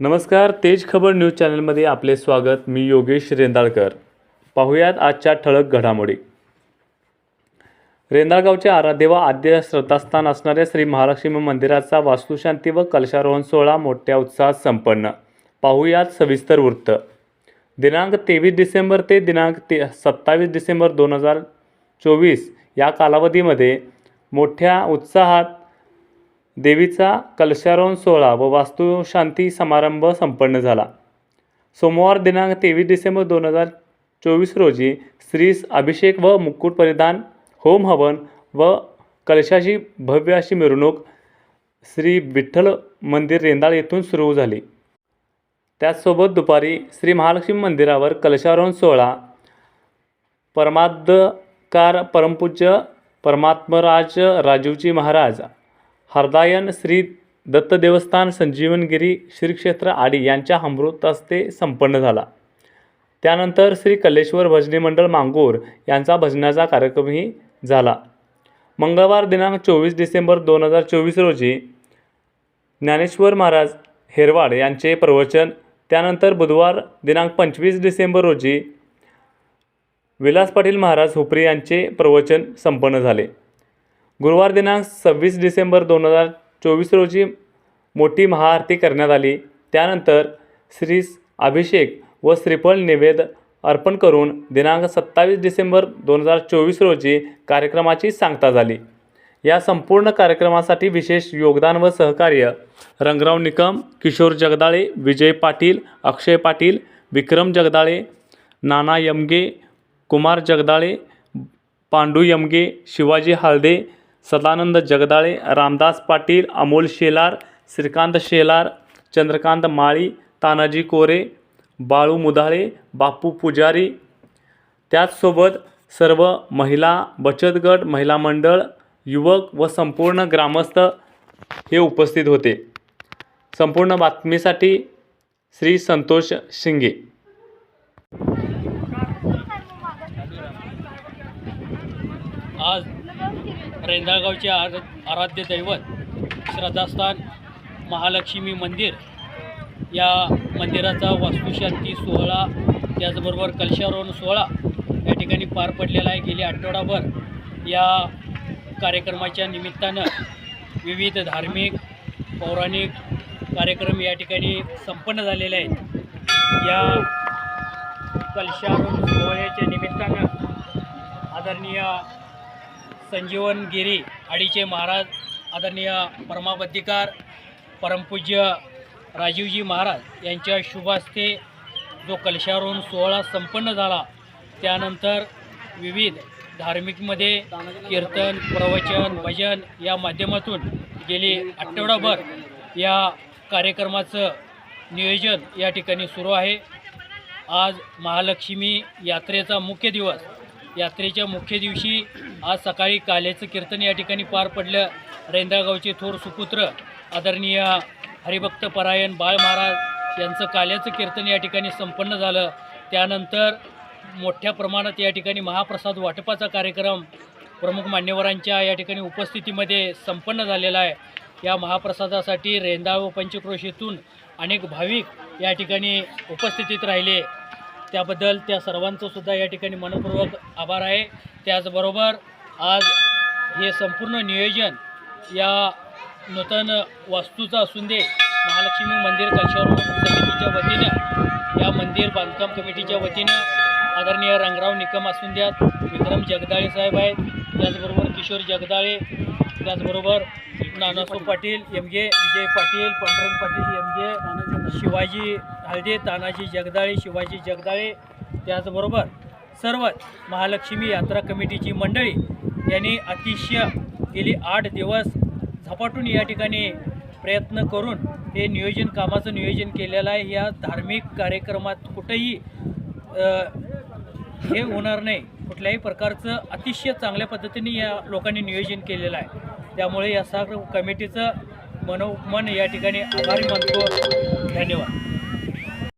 नमस्कार तेज खबर न्यूज चॅनलमध्ये आपले स्वागत. मी योगेश रेंदाळकर. पाहूयात आजच्या ठळक घडामोडी. रेंदाळगावचे आराध्य व आद्य श्रद्धास्थान असणाऱ्या श्री महालक्ष्मी मंदिराचा वास्तुशांती व कलशारोहण सोहळा मोठ्या उत्साहात संपन्न. पाहूयात सविस्तर वृत्त. दिनांक तेवीस डिसेंबर ते दिनांक ते सत्तावीस डिसेंबर दोन हजार चोवीस या कालावधीमध्ये मोठ्या उत्साहात देवीचा कलशारोहण सोहळा व वास्तुशांती समारंभ संपन्न झाला. सोमवार दिनांक तेवीस डिसेंबर दोन हजार चोवीस रोजी श्री अभिषेक व मुकुट परिधान होम हवन व कलशाची भव्य अशी मिरवणूक श्री विठ्ठल मंदिर रेंदाळ येथून सुरू झाली. त्याचसोबत दुपारी श्री महालक्ष्मी मंदिरावर कलशारोहण सोहळा परमाद्यकार परमपूज्य परमात्मराज राजीवजी महाराज हरदायन श्री दत्त देवस्थान संजीवनगिरी श्रीक्षेत्र आडी यांच्या अमृत संपन्न झाला. त्यानंतर श्री कल्लेश्वर भजनी मंडळ मांगूर यांचा भजनाचा कार्यक्रमही झाला. मंगळवार दिनांक चोवीस डिसेंबर दोन हजार चोवीस रोजी ज्ञानेश्वर महाराज हेरवाड यांचे प्रवचन त्यानंतर बुधवार दिनांक पंचवीस डिसेंबर रोजी विलास पाटील महाराज हुपरी यांचे प्रवचन संपन्न झाले. गुरुवार दिनांक सव्वीस डिसेंबर दोन हजार चोवीस रोजी मोठी महाआरती करण्यात आली. त्यानंतर श्री अभिषेक व श्रीफळ निवेद अर्पण करून दिनांक सत्तावीस डिसेंबर दोन हजार चोवीस रोजी कार्यक्रमाची सांगता झाली. या संपूर्ण कार्यक्रमासाठी विशेष योगदान व सहकार्य रंगराव निकम किशोर जगदाळे विजय पाटील अक्षय पाटील विक्रम जगदाळे नाना यमगे कुमार जगदाळे पांडू यमगे शिवाजी हाळदे सदानंद जगदाळे रामदास पाटील अमोल शेलार श्रीकांत शेलार चंद्रकांत माळी तानाजी कोरे बाळू मुदाळे बापू पुजारी. त्याचसोबत सर्व महिला बचत गट महिला मंडळ युवक व संपूर्ण ग्रामस्थ हे उपस्थित होते. संपूर्ण बातमीसाठी श्री संतोष शिंगे आज रेंदाळगावचे आर आराध्य दैवत श्रद्धास्थान महालक्ष्मी मंदिर. या मंदिराचा वास्तुशांती सोहळा त्याचबरोबर कलशारोहण सोहळा या ठिकाणी पार पडलेला आहे. गेली आठवडाभर या कार्यक्रमाच्या निमित्तानं विविध धार्मिक पौराणिक कार्यक्रम या ठिकाणी संपन्न झालेले आहेत. या कलशारोहण सोहळ्याच्या निमित्तानं आदरणीय संजीवन गिरी आडीचे महाराज आदरणीय परमाबद्धिकार परमपूज्य राजीवजी महाराज यांच्या शुभास्ते जो कलशारोहण सोहळा संपन्न झाला त्यानंतर विविध धार्मिकमध्ये कीर्तन प्रवचन भजन या माध्यमातून गेली आठवडाभर या कार्यक्रमाचं नियोजन या ठिकाणी सुरू आहे. आज महालक्ष्मी यात्रेचा मुख्य दिवस यात्रेच्या मुख्य दिवशी आज सकाळी काल्याचं कीर्तन या ठिकाणी पार पडलं. रेंदाळगावचे थोर सुपुत्र आदरणीय हरिभक्त परायण बाळ महाराज यांचं काल्याचं कीर्तन या ठिकाणी संपन्न झालं. त्यानंतर मोठ्या प्रमाणात या ठिकाणी महाप्रसाद वाटपाचा कार्यक्रम प्रमुख मान्यवरांच्या या ठिकाणी उपस्थितीमध्ये संपन्न झालेला आहे. या महाप्रसादासाठी रेंदाळ व पंचक्रोशीतून अनेक भाविक या ठिकाणी उपस्थितीत राहिले. त्याबद्दल त्या सर्वांचं सुद्धा या ठिकाणी मनपूर्वक आभार आहे. त्याचबरोबर आज हे संपूर्ण नियोजन या नूतन वास्तूचं असून दे महालक्ष्मी मंदिर कलशारोहण समितीच्या वतीनं या मंदिर बांधकाम कमिटीच्या वतीनं आदरणीय रंगराव निकम असून द्यात विक्रम जगदाळे साहेब आहेत त्याचबरोबर किशोर जगदाळे त्याचबरोबर नानासो पाटील. एम गे विजय पाटील पांडुरंग पाटील एम गे शिवाजी हळदे तानाजी जगदाळे शिवाजी जगदाळे त्याचबरोबर सर्व महालक्ष्मी यात्रा कमिटीची मंडळी यांनी अतिशय गेली आठ दिवस झपाटून या ठिकाणी प्रयत्न करून हे नियोजन कामाचं नियोजन केलेलं आहे. या धार्मिक कार्यक्रमात कुठंही हे होणार नाही. कुठल्याही प्रकारचं अतिशय चांगल्या पद्धतीने या लोकांनी नियोजन केलेलं आहे. त्यामुळे या सर्व कमिटीचं मनोमन या ठिकाणी आभारी मानतो. धन्यवाद.